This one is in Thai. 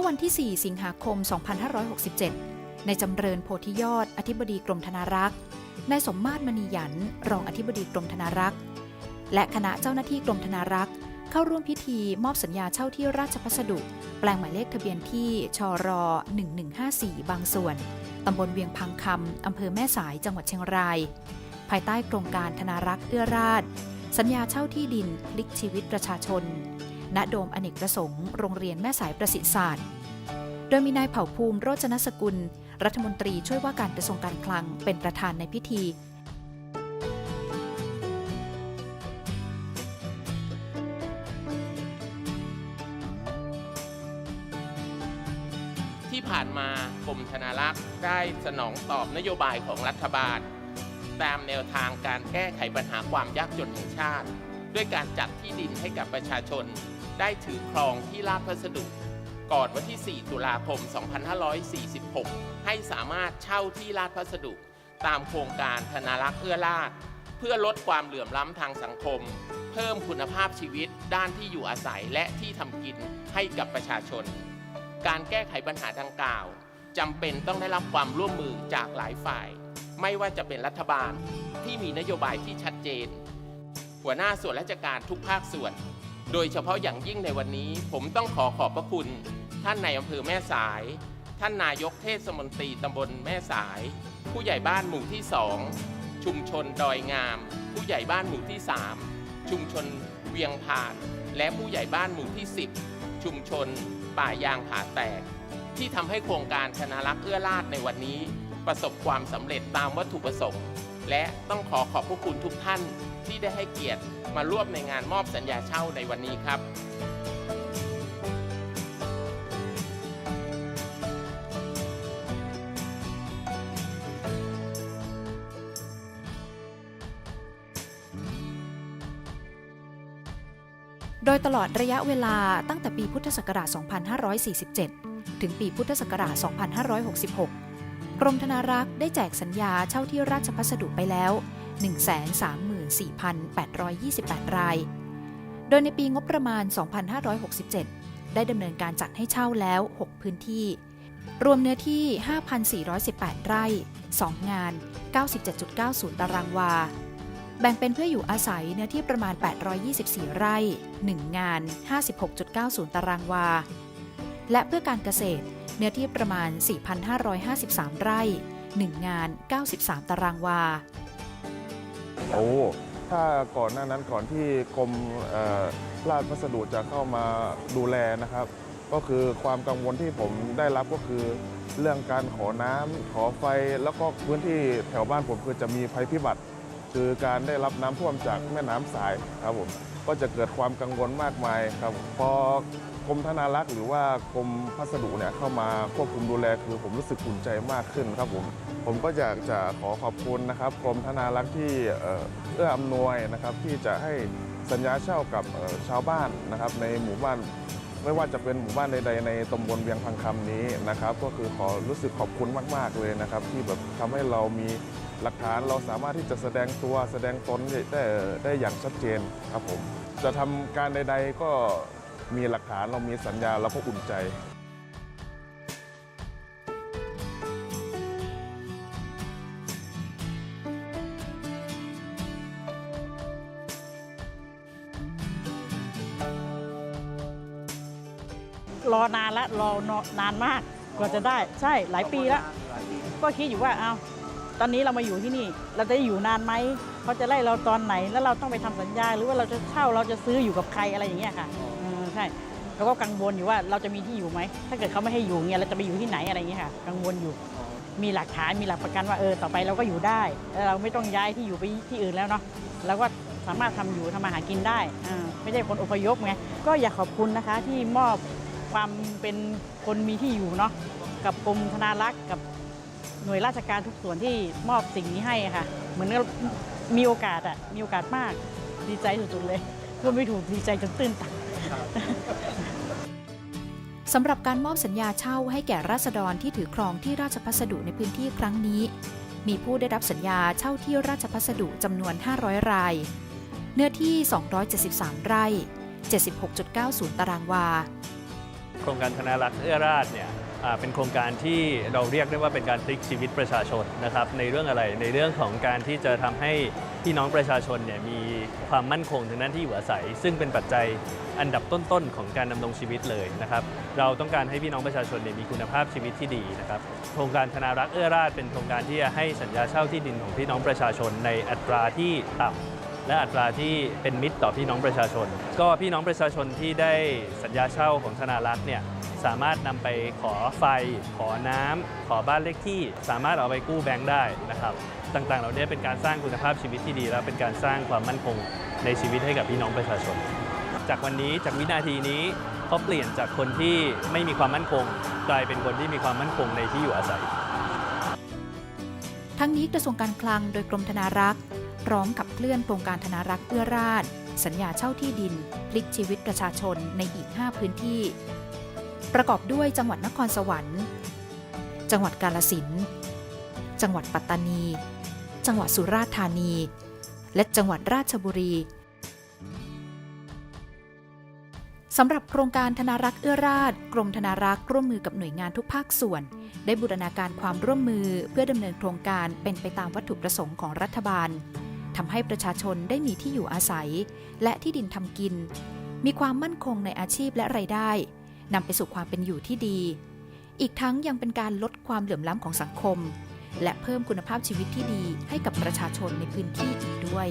มื่อวันที่ 4 สิงหาคม 2567 ในจำเริญโพธิยอด อธิบดีกรมธนารักษ์นายสมมาตรมณีหยัน รองอธิบดีกรมธนารักษ์และคณะเจ้าหน้าที่กรมธนารักษ์เข้าร่วมพิธีมอบสัญญาเช่าที่ราชพัสดุ แปลงหมายเลขทะเบียนที่ชร 1154 บางส่วน ตำบลเวียงพังคำอำเภอแม่สายจังหวัดเชียงราย ภายใต้โครงการธนารักษ์เอื้อราช สัญญาเช่าที่ดินพลิกชีวิตประชาชน ณโดมอเนกประสงค์โรงเรียนแม่สายประสิทธิศาสตร์ โดยมีนายเผ่าภูมิโรจนสกุล รัฐมนตรีช่วยว่าการกระทรวงการคลังเป็นประธานในพิธีที่ผ่านมากรมธนารักษ์ได้สนองตอบนโยบายของรัฐบาล ตามแนวทางการแก้ไขปัญหาความยากจนแห่งชาติ ด้วยการจัดที่ดินให้กับประชาชน ได้ถือครองที่ราชพัสดุ ก่อนวันที่ 4 ตุลาคม 2546 ให้สามารถเช่าที่ราชพัสดุ ตามโครงการธนารักษ์เอื้อราชเพื่อลดความเหลื่อมล้ำทางสังคม เพิ่มคุณภาพชีวิตด้านที่อยู่อาศัยและที่ทำกินให้กับประชาชน การแก้ไขปัญหาดังกล่าวจำเป็นต้องได้รับความร่วมมือจากหลายฝ่าย ไม่ว่าจะเป็นรัฐบาลที่มีนโยบายที่ชัดเจน หัวหน้าส่วนราชการทุกภาคส่วน โดยเฉพาะอย่างยิ่งในวันนี้ผมต้องขอขอบพระคุณ ท่านในายอำเภอแม่สาย ท่านนายกเทศมนตรีตำบลแม่สาย ผู้ใหญ่บ้านหมู่ที่2ชุมชนดอยงาม ผู้ใหญ่บ้านหมู่ที่3ชุมชนเวียงผานและผู้ใหญ่บ้านหมู่ที่ 10 ชุมชนป่ายางผาแตก ที่ทำให้โครงการธนารักเอื้อราชในวันนี้ ประสบความสำเร็จตามวัตถุประสงค์ และต้องขอขอบพระคุณทุกท่านที่ได้ให้เกียรติมาร่วมในงานมอบสัญญาเช่าในวันนี้ครับ โดยตลอดระยะเวลาตั้งแต่ปีพุทธศักราช 2547 ถึงปีพุทธศักราช 2566 กรมธนารักษ์ได้แจกสัญญาเช่าที่ราชพัสดุไปแล้ว 134,828 ราย โดยในปีงบประมาณ 2567 ได้ดำเนินการจัดให้เช่าแล้ว 6 พื้นที่ รวมเนื้อที่ 5,418 ไร่ 2 งาน 97.90 ตารางวา แบ่งเป็นเพื่ออยู่อาศัยเนื้อที่ประมาณ 824 ไร่ 1 งาน 56.90 ตารางวา และเพื่อการเกษตร เนื้อที่ประมาณ 4,553 ไร่ 1 งาน 93 ตารางวา โอ้ ถ้าก่อนหน้านั้นก่อนที่กรมราชพัสดุจะเข้ามาดูแลนะครับ ก็คือความกังวลที่ผมได้รับก็คือ เรื่องการขอน้ำขอไฟ แล้วก็พื้นที่แถวบ้านผมคือจะมีภัยพิบัติ คือการได้รับน้ำท่วมจากแม่น้ำสายครับผมก็จะเกิดความกังวลมากมายครับพอ กรมธนารักษ์หรือว่ากรมพัสดุเนี่ยเข้ามาควบคุมดูแลคือผมรู้สึกอุ่นใจมากขึ้นครับผมผมก็อยากจะขอขอบคุณนะครับกรมธนารักษ์ที่เอ่อเอื้ออำนวยนะครับที่จะให้สัญญาเช่ากับชาวบ้านนะครับในหมู่บ้านไม่ว่าจะเป็นหมู่บ้านใดๆในตำบลเวียงพังคำนี้นะครับ ก็คือขอรู้สึกขอบคุณมากๆเลยนะครับ ที่แบบทำให้เรามีหลักฐานเราสามารถที่จะแสดงตัวแสดงตนได้ได้อย่างชัดเจนครับผมจะทำการใด ๆ ก็ มีหลักฐานเรามีสัญญาเราก็อุ่นใจรอนานละรอนานมากกว่าจะได้ใช่หลายปีแล้ว ก็คิดอยู่ว่าเอาตอนนี้เรามาอยู่ที่นี่ เราจะอยู่นานไหมเขาจะไล่เราตอนไหนแล้วเราต้องไปทำสัญญา หรือว่าเราจะเช่าเราจะซื้ออยู่กับใครอะไรอย่างเงี้ยค่ะ ใช่แล้วก็กังวลอยู่ว่าเราจะมีที่อยู่ไหม ถ้าเกิดเขาไม่ให้อยู่เงี้ยเราจะไปอยู่ที่ไหนอะไรอย่างเงี้ยค่ะ กังวลอยู่ มีหลักฐานมีหลักประกันว่าเออต่อไปเราก็อยู่ได้แล้วเราไม่ต้องย้ายที่อยู่ไปที่อื่นแล้วเนาะเราก็สามารถทำอยู่ทำมาหากินได้อ่าไม่ใช่คนอพยพไงก็อยากขอบคุณนะคะที่มอบความเป็นคนมีที่อยู่เนาะกับกรมธนารักษ์กับหน่วยราชการทุกส่วนที่มอบสิ่งนี้ให้ค่ะ เหมือนกับมีโอกาสอะมีโอกาสมากดีใจสุดๆเลยพูดไม่ถูกดีใจจนตื้นตัน สำหรับการมอบสัญญาเช่าให้แก่ราษฎรที่ถือครองที่ราชพัสดุในพื้นที่ครั้งนี้ มีผู้ได้รับสัญญาเช่าที่ราชพัสดุจำนวน 500 ราย เนื้อที่ 273 ไร่ 76.90 ตารางวากครงการธนารักษ์เอื้อราชเนี่ยอ่า เป็นโครงการที่เราเรียกได้ว่าเป็นการพลิกชีวิตประชาชนนะครับในเรื่องอะไรในเรื่องของการที่จะทำให้พี่น้องประชาชนเนี่ยมีความมั่นคงทางด้านที่อยู่อาศัย ซึ่งเป็นปัจจัยอันดับต้นๆ ของการดำรงชีวิตเลยนะครับเราต้องการให้พี่น้องประชาชนเนี่ยมีคุณภาพชีวิตที่ดีนะครับโครงการธนารักษ์เอื้อราชเป็นโครงการที่จะให้สัญญาเช่าที่ดินของพี่น้องประชาชนในอัตราที่ต่ำและอัตราที่เป็นมิตรต่อพี่น้องประชาชน ก็พี่น้องประชาชนที่ได้สัญญาเช่าของธนารักษ์เนี่ย สามารถนำไปขอไฟ ขอน้ำ ขอบ้านเลขที่ สามารถเอาไปกู้แบงค์ได้นะครับ ต่างๆ เหล่านี้เป็นการสร้างคุณภาพชีวิตที่ดี และเป็นการสร้างความมั่นคงในชีวิตให้กับพี่น้องประชาชน จากวันนี้จากวินาทีนี้เขาเปลี่ยนจากคนที่ไม่มีความมั่นคง กลายเป็นคนที่มีความมั่นคงในที่อยู่อาศัย ทั้งนี้กระทรวงการคลังโดยกรมธนารักษ์พร้อมกับเคลื่อนโครงการธนารักษ์เอื้อราชสัญญาเช่าที่ดิน พลิกชีวิตประชาชนในอีก 5 พื้นที่ ประกอบด้วยจังหวัดนครสวรรค์ จังหวัดกาลสินจังหวัดปัตตานี จังหวัดสุราษฎร์ธานี และจังหวัดราชบุรีสำหรับโครงการธนารักษ์เอื้อราชกรมธนารักษ์ร่วมมือกับหน่วยงานทุกภาคส่วน ได้บูรณาการความร่วมมือเพื่อดำเนินโครงการเป็นไปตามวัตถุประสงค์ของรัฐบาลทำให้ประชาชนได้มีที่อยู่อาศัย และที่ดินทำกิน มีความมั่นคงในอาชีพและไรายได้ นำไปสู่ความเป็นอยู่ที่ดี อีกทั้งยังเป็นการลดความเหลื่อมล้ำของสังคม และเพิ่มคุณภาพชีวิตที่ดีให้กับประชาชนในพื้นที่อีกด้วย